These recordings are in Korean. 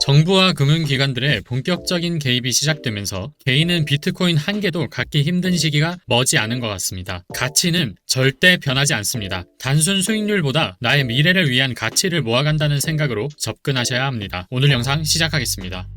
정부와 금융기관들의 본격적인 개입이 시작되면서 개인은 비트코인 한 개도 갖기 힘든 시기가 머지 않은 것 같습니다. 가치는 절대 변하지 않습니다. 단순 수익률보다 나의 미래를 위한 가치를 모아간다는 생각으로 접근하셔야 합니다. 오늘 영상 시작하겠습니다.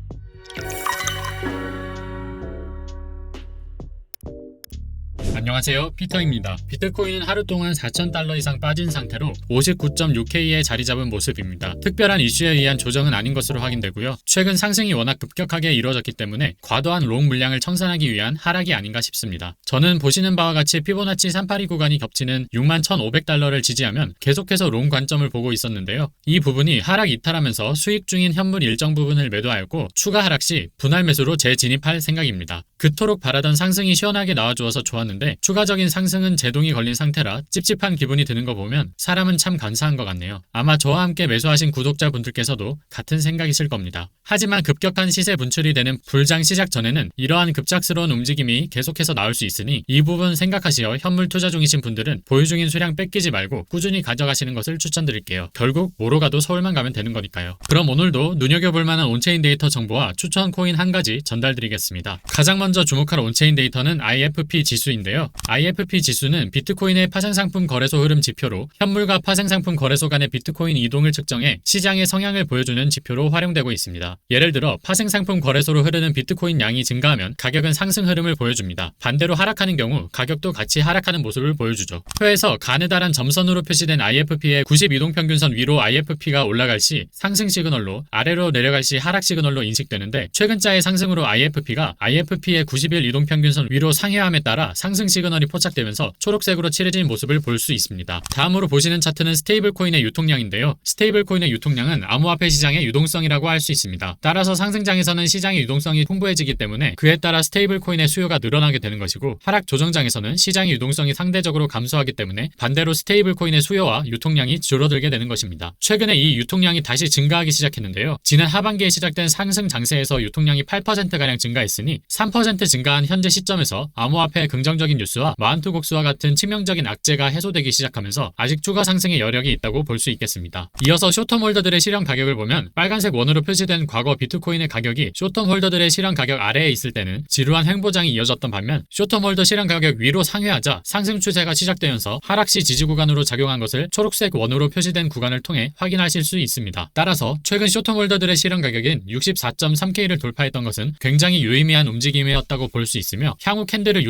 안녕하세요. 피터입니다. 비트코인은 하루 동안 4,000달러 이상 빠진 상태로 59.6K에 자리 잡은 모습입니다. 특별한 이슈에 의한 조정은 아닌 것으로 확인되고요. 최근 상승이 워낙 급격하게 이루어졌기 때문에 과도한 롱 물량을 청산하기 위한 하락이 아닌가 싶습니다. 저는 보시는 바와 같이 피보나치 382 구간이 겹치는 61,500달러를 지지하면 계속해서 롱 관점을 보고 있었는데요. 이 부분이 하락 이탈하면서 수익 중인 현물 일정 부분을 매도하였고 추가 하락 시 분할 매수로 재진입할 생각입니다. 그토록 바라던 상승이 시원하게 나와주어서 좋았는데 추가적인 상승은 제동이 걸린 상태라 찝찝한 기분이 드는 거 보면 사람은 참 간사한 것 같네요. 아마 저와 함께 매수하신 구독자분들께서도 같은 생각이실 겁니다. 하지만 급격한 시세 분출이 되는 불장 시작 전에는 이러한 급작스러운 움직임이 계속해서 나올 수 있으니 이 부분 생각하시어 현물 투자 중이신 분들은 보유 중인 수량 뺏기지 말고 꾸준히 가져가시는 것을 추천드릴게요. 결국 뭐로 가도 서울만 가면 되는 거니까요. 그럼 오늘도 눈여겨볼 만한 온체인 데이터 정보와 추천 코인 한 가지 전달드리겠습니다. 가장 먼저 주목할 온체인 데이터는 IFP 지수인데 요. IFP 지수는 비트코인의 파생상품 거래소 흐름 지표로 현물과 파생상품 거래소 간의 비트코인 이동을 측정해 시장의 성향을 보여주는 지표로 활용되고 있습니다. 예를 들어 파생상품 거래소로 흐르는 비트코인 양이 증가하면 가격은 상승 흐름을 보여줍니다. 반대로 하락하는 경우 가격도 같이 하락하는 모습을 보여주죠. 표에서 가느다란 점선으로 표시된 IFP의 90 이동평균선 위로 IFP가 올라갈 시 상승 시그널로 아래로 내려갈 시 하락 시그널로 인식되는데 최근자의 상승으로 IFP가 IFP의 91 이동평균선 위로 상회함에 따라 상승 시그널이 포착되면서 초록색으로 칠해진 모습을 볼 수 있습니다. 다음으로 보시는 차트는 스테이블 코인의 유통량인데요. 스테이블 코인의 유통량은 암호화폐 시장의 유동성이라고 할 수 있습니다. 따라서 상승장에서는 시장의 유동성이 풍부해지기 때문에 그에 따라 스테이블 코인의 수요가 늘어나게 되는 것이고 하락 조정장에서는 시장의 유동성이 상대적으로 감소하기 때문에 반대로 스테이블 코인의 수요와 유통량이 줄어들게 되는 것입니다. 최근에 이 유통량이 다시 증가하기 시작했는데요. 지난 하반기에 시작된 상승 장세에서 유통량이 8%가량 증가했으니 3% 증가한 현재 시점에서 암호화폐의 긍정적인 뉴스와 마한투국수와 같은 치명적인 악재가 해소되기 시작하면서 아직 추가 상승의 여력이 있다고 볼 수 있겠습니다. 이어서 쇼텀 홀더들의 실현 가격을 보면 빨간색 원으로 표시된 과거 비트코인의 가격이 쇼텀 홀더들의 실현 가격 아래에 있을 때는 지루한 횡보장이 이어졌던 반면 쇼텀 홀더 실현 가격 위로 상회하자 상승 추세가 시작되면서 하락 시 지지 구간으로 작용한 것을 초록색 원으로 표시된 구간을 통해 확인하실 수 있습니다. 따라서 최근 쇼텀 홀더들의 실현 가격인 64.3K를 돌파했던 것은 굉장히 유의미한 움직임이었다고 볼 수 있으며 향후 캔들을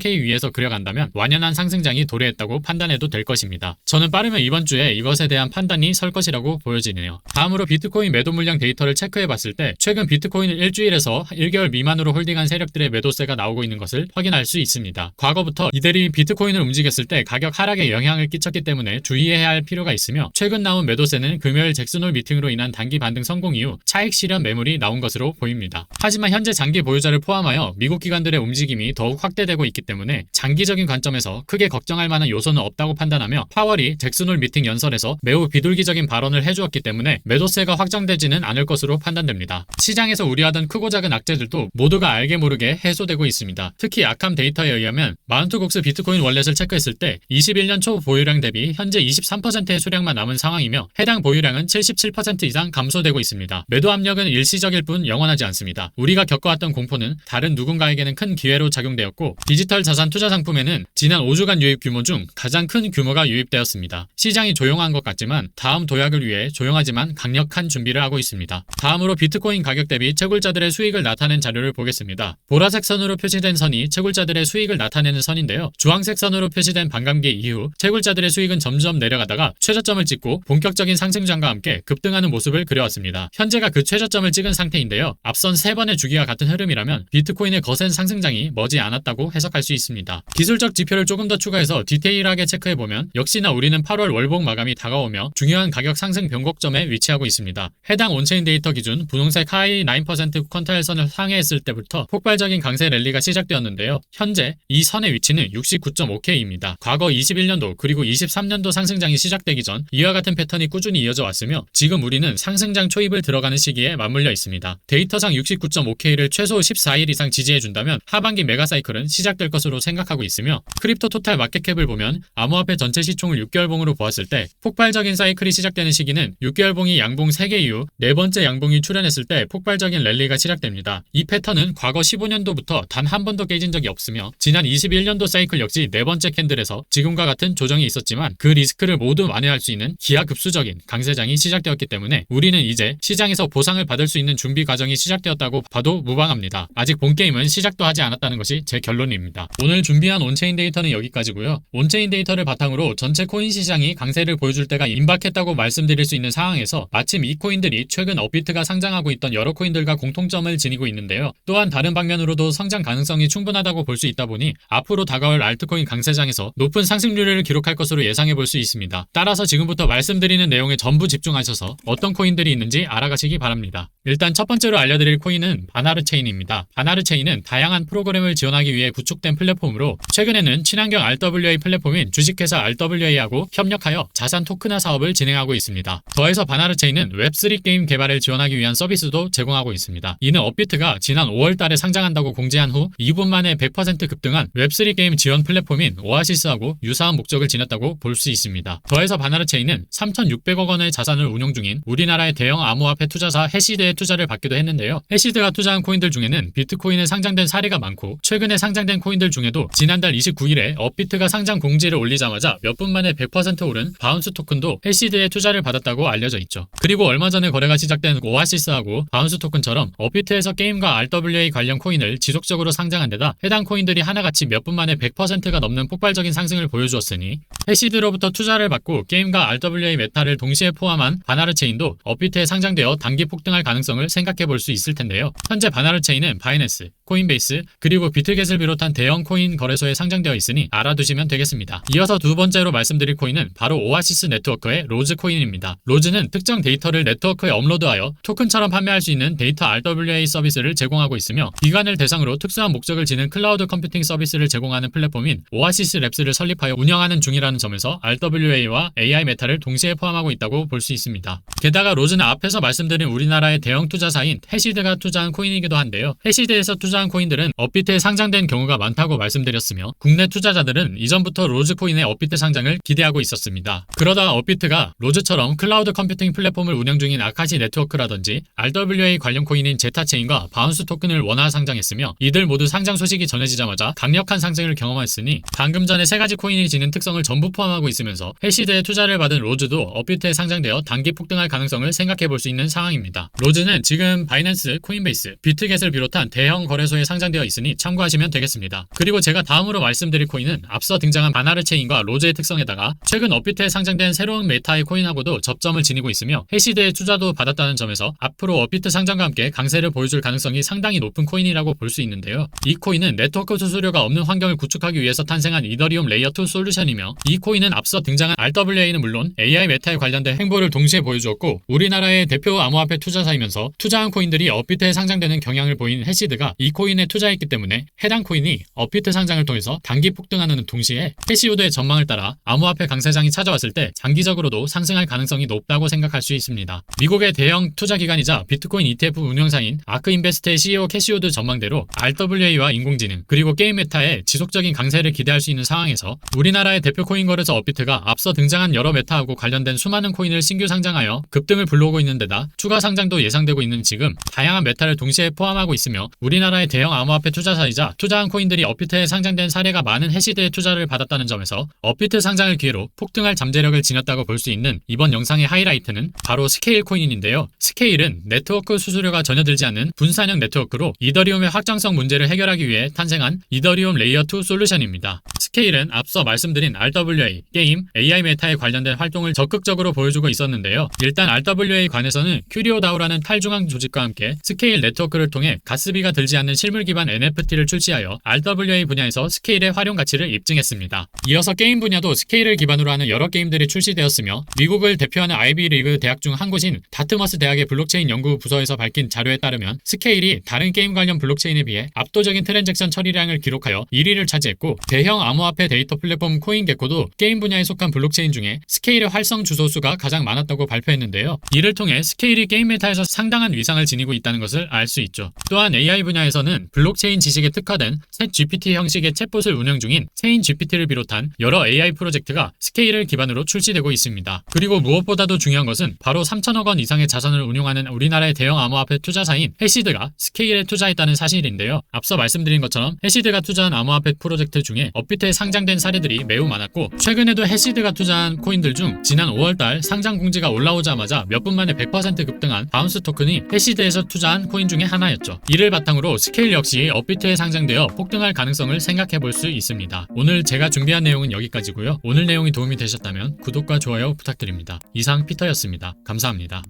64.3K 위에서 그려간다면 완연한 상승장이 도래했다고 판단해도 될 것입니다. 저는 빠르면 이번 주에 이것에 대한 판단이 설 것이라고 보여지네요. 다음으로 비트코인 매도 물량 데이터를 체크해 봤을 때 최근 비트코인을 일주일에서 1개월 미만으로 홀딩한 세력들의 매도세가 나오고 있는 것을 확인할 수 있습니다. 과거부터 이들이 비트코인을 움직였을 때 가격 하락에 영향을 끼쳤기 때문에 주의해야 할 필요가 있으며 최근 나온 매도세는 금요일 잭슨홀 미팅으로 인한 단기 반등 성공 이후 차익 실현 매물이 나온 것으로 보입니다. 하지만 현재 장기 보유자를 포함하여 미국 기관들의 움직임이 더욱 확대되고 있기 때문에 장기적인 관점에서 크게 걱정할 만한 요소는 없다고 판단하며 파월이 잭슨홀 미팅 연설에서 매우 비둘기적인 발언을 해주었기 때문에 매도세가 확정되지는 않을 것으로 판단됩니다. 시장에서 우려하던 크고 작은 악재들도 모두가 알게 모르게 해소되고 있습니다. 특히 악함 데이터에 의하면 마운트곡스 비트코인 월렛을 체크했을 때 21년 초 보유량 대비 현재 23%의 수량만 남은 상황이며 해당 보유량은 77% 이상 감소되고 있습니다. 매도 압력은 일시적일 뿐 영원하지 않습니다. 우리가 겪어왔던 공포는 다른 누군가에게는 큰 기회로 작용되었고 디지털 자산 투자 상품에는 지난 5주간 유입 규모 중 가장 큰 규모가 유입되었습니다. 시장이 조용한 것 같지만 다음 도약을 위해 조용하지만 강력한 준비를 하고 있습니다. 다음으로 비트코인 가격 대비 채굴자들의 수익을 나타낸 자료를 보겠습니다. 보라색 선으로 표시된 선이 채굴자들의 수익을 나타내는 선인데요. 주황색 선으로 표시된 반감기 이후 채굴자들의 수익은 점점 내려가다가 최저점을 찍고 본격적인 상승장과 함께 급등하는 모습을 그려왔습니다. 현재가 그 최저점을 찍은 상태인데요. 앞선 세 번의 주기와 같은 흐름이라면 비트코인의 거센 상승장이 머지 않았다고 해석할 수 있습니다. 기술적 지표를 조금 더 추가해서 디테일하게 체크해보면 역시나 우리는 8월 월봉 마감이 다가오며 중요한 가격 상승 변곡점에 위치하고 있습니다. 해당 온체인 데이터 기준 분홍색 하이 9% 퀀타일선을 상회했을 때부터 폭발적인 강세 랠리가 시작되었는데요. 현재 이 선의 위치는 69.5K입니다. 과거 21년도 그리고 23년도 상승장이 시작되기 전 이와 같은 패턴이 꾸준히 이어져 왔으며 지금 우리는 상승장 초입을 들어가는 시기에 맞물려 있습니다. 데이터상 69.5K를 최소 14일 이상 지지해준다면 하반기 메가사이클은 시작될 것으로 생각하고 있으며 크립토 토탈 마켓캡을 보면 암호화폐 전체 시총을 6개월봉으로 보았을 때 폭발적인 사이클이 시작되는 시기는 6개월봉이 양봉 3개 이후 네 번째 양봉이 출현했을 때 폭발적인 랠리가 시작됩니다. 이 패턴은 과거 15년도부터 단 한 번도 깨진 적이 없으며 지난 21년도 사이클 역시 네 번째 캔들에서 지금과 같은 조정이 있었지만 그 리스크를 모두 만회할 수 있는 기하급수적인 강세장이 시작되었기 때문에 우리는 이제 시장에서 보상을 받을 수 있는 준비 과정이 시작되었다고 봐도 무방합니다. 아직 본 게임은 시작도 하지 않았다는 것이 제 결론입니 다. 오늘 준비한 온체인 데이터는 여기까지고요. 온체인 데이터를 바탕으로 전체 코인 시장이 강세를 보여줄 때가 임박했다고 말씀드릴 수 있는 상황에서 마침 이 코인들이 최근 업비트가 상장하고 있던 여러 코인들과 공통점을 지니고 있는데요. 또한 다른 방면으로도 성장 가능성이 충분하다고 볼 수 있다 보니 앞으로 다가올 알트코인 강세장에서 높은 상승률을 기록할 것으로 예상해 볼 수 있습니다. 따라서 지금부터 말씀드리는 내용에 전부 집중하셔서 어떤 코인들이 있는지 알아가시기 바랍니다. 일단 첫 번째로 알려드릴 코인은 바나르 체인입니다. 바나르 체인은 다양한 프로그램을 지원하기 위해 구축된 플랫폼으로 최근에는 친환경 RWA 플랫폼인 주식회사 RWA하고 협력하여 자산 토큰화 사업을 진행하고 있습니다. 더해서 바나르 체인은 웹3 게임 개발을 지원하기 위한 서비스도 제공하고 있습니다. 이는 업비트가 지난 5월 달에 상장한다고 공지한 후 2분 만에 100% 급등한 웹3 게임 지원 플랫폼인 오아시스하고 유사한 목적을 지녔다고 볼 수 있습니다. 더해서 바나르 체인은 3,600억 원의 자산을 운용 중인 우리나라의 대형 암호화폐 투자사 해시드에 투자를 받기도 했는데요. 해시드가 투자한 코인들 중에는 비트코인에 상장된 사례가 많고 최근에 상장된 코인 들 중에도 지난달 29일에 업비트가 상장 공지를 올리자마자 몇 분 만에 100% 오른 바운스 토큰도 해시드에 투자를 받았다고 알려져 있죠. 그리고 얼마 전에 거래가 시작된 오아시스하고 바운스 토큰처럼 업비트에서 게임과 RWA 관련 코인을 지속적으로 상장한 데다 해당 코인들이 하나같이 몇 분 만에 100%가 넘는 폭발적인 상승을 보여주었으니 해시드로부터 투자를 받고 게임과 RWA 메타를 동시에 포함한 바나르 체인도 업비트에 상장되어 단기 폭등할 가능성을 생각해 볼 수 있을 텐데요. 현재 바나르 체인은 바이낸스, 코인베이스, 그리고 비트겟을 비롯한 대형 코인 거래소에 상장되어 있으니 알아두시면 되겠습니다. 이어서 두 번째로 말씀드릴 코인은 바로 오아시스 네트워크의 로즈 코인입니다. 로즈는 특정 데이터를 네트워크에 업로드하여 토큰처럼 판매할 수 있는 데이터 RWA 서비스를 제공하고 있으며 기관을 대상으로 특수한 목적을 지닌 클라우드 컴퓨팅 서비스를 제공하는 플랫폼인 오아시스 랩스를 설립하여 운영하는 중이라는 점에서 RWA와 AI 메타를 동시에 포함하고 있다고 볼 수 있습니다. 게다가 로즈는 앞에서 말씀드린 우리나라의 대형 투자사인 해시드가 투자한 코인이기도 한데요. 해시드에서 투자한 코인들은 업비트에 상장된 경우가 많다고 말씀드렸으며 국내 투자자들은 이전부터 로즈 코인의 업비트 상장을 기대하고 있었습니다. 그러다 업비트가 로즈처럼 클라우드 컴퓨팅 플랫폼을 운영 중인 아카시 네트워크라든지 RWA 관련 코인인 제타체인과 바운스 토큰을 원화 상장했으며 이들 모두 상장 소식이 전해지자마자 강력한 상승을 경험했으니 방금 전에 세 가지 코인이 지닌 특성을 전부 포함하고 있으면서 해시드에 투자를 받은 로즈도 업비트에 상장되어 단기 폭등할 가능성을 생각해 볼 수 있는 상황입니다. 로즈는 지금 바이낸스, 코인베이스, 비트겟을 비롯한 대형 거래소에 상장되어 있으니 참고하시면 되겠습니다. 그리고 제가 다음으로 말씀드릴 코인은 앞서 등장한 바나르 체인과 로즈의 특성에다가 최근 업비트에 상장된 새로운 메타의 코인하고도 접점을 지니고 있으며 해시드에 투자도 받았다는 점에서 앞으로 업비트 상장과 함께 강세를 보여줄 가능성이 상당히 높은 코인이라고 볼 수 있는데요. 이 코인은 네트워크 수수료가 없는 환경을 구축하기 위해서 탄생한 이더리움 레이어 2 솔루션이며 이 코인은 앞서 등장한 RWA는 물론 AI 메타에 관련된 행보를 동시에 보여주었고 우리나라의 대표 암호화폐 투자사이면서 투자한 코인들이 업비트에 상장되는 경향을 보인 해시드가 이 코인에 투자했기 때문에 해당 코인이 업비트 상장을 통해서 단기 폭등하는 동시에 해시우드의 전망을 따라 암호화폐 강세장이 찾아왔을 때 장기적으로도 상승할 가능성이 높다고 생각할 수 있습니다. 미국의 대형 투자 기관이자 비트코인 ETF 운영사인 아크인베스트의 CEO 캐시우드 전망대로 RWA와 인공지능 그리고 게임 메타의 지속적인 강세를 기대할 수 있는 상황에서 우리나라의 대표 코인 거래소 업비트가 앞서 등장한 여러 메타하고 관련된 수많은 코인을 신규 상장하여 급등을 불러오고 있는 데다 추가 상장도 예상되고 있는 지금 다양한 메타를 동시에 포함하고 있으며 우리나라의 대형 암호화폐 투자사이자 투자한 코인들이 업비트에 상장된 사례가 많은 해시드의 투자를 받았다는 점에서 업비트 상장을 기회로 폭등할 잠재력을 지녔다고 볼 수 있는 이번 영상의 하이라이트는 바로 스케일 코인인데요. 스케일은 네트워크 수수료가 전혀 들지 않는 분산형 네트워크로 이더리움의 확장성 문제를 해결하기 위해 탄생한 이더리움 레이어 2 솔루션입니다. 스케일은 앞서 말씀드린 RWA, 게임, AI 메타에 관련된 활동을 적극적으로 보여주고 있었는데요. 일단 RWA 관에서는 큐리오다우라는 탈중앙 조직과 함께 스케일 네트워크를 통해 가스비가 들지 않는 실물 기반 NFT를 출시하여 RWA 분야에서 스케일의 활용 가치를 입증했습니다. 이어서 게임 분야도 스케일을 기반으로 하는 여러 게임들이 출시되었으며 미국을 대표하는 아이비 리그 대학 중 한 곳인 다트머스 대학의 블록체인 연구 부서에서 밝힌 자료에 따르면 스케일이 다른 게임 관련 블록체인에 비해 압도적인 트랜잭션 처리량을 기록하여 1위를 차지했고 대형 암호 암호화폐 데이터 플랫폼 코인게코도 게임 분야에 속한 블록체인 중에 스케일의 활성 주소수가 가장 많았다고 발표했는데요. 이를 통해 스케일이 게임 메타에서 상당한 위상을 지니고 있다는 것을 알 수 있죠. 또한 AI 분야에서는 블록체인 지식에 특화된 챗 GPT 형식의 챗봇을 운영 중인 체인 GPT를 비롯한 여러 AI 프로젝트가 스케일을 기반으로 출시되고 있습니다. 그리고 무엇보다도 중요한 것은 바로 3천억 원 이상의 자산을 운용하는 우리나라의 대형 암호화폐 투자사인 해시드가 스케일에 투자했다는 사실인데요. 앞서 말씀드린 것처럼 해시드가 투자한 암호화폐 프로젝트 중에 업비트 에 상장된 사례들이 매우 많았고 최근에도 해시드가 투자한 코인들 중 지난 5월달 상장 공지가 올라오자마자 몇 분 만에 100% 급등한 바운스 토큰이 해시드에서 투자한 코인 중에 하나였죠. 이를 바탕으로 스케일 역시 업비트에 상장되어 폭등할 가능성을 생각해 볼 수 있습니다. 오늘 제가 준비한 내용은 여기까지고요. 오늘 내용이 도움이 되셨다면 구독과 좋아요 부탁드립니다. 이상 피터였습니다. 감사합니다.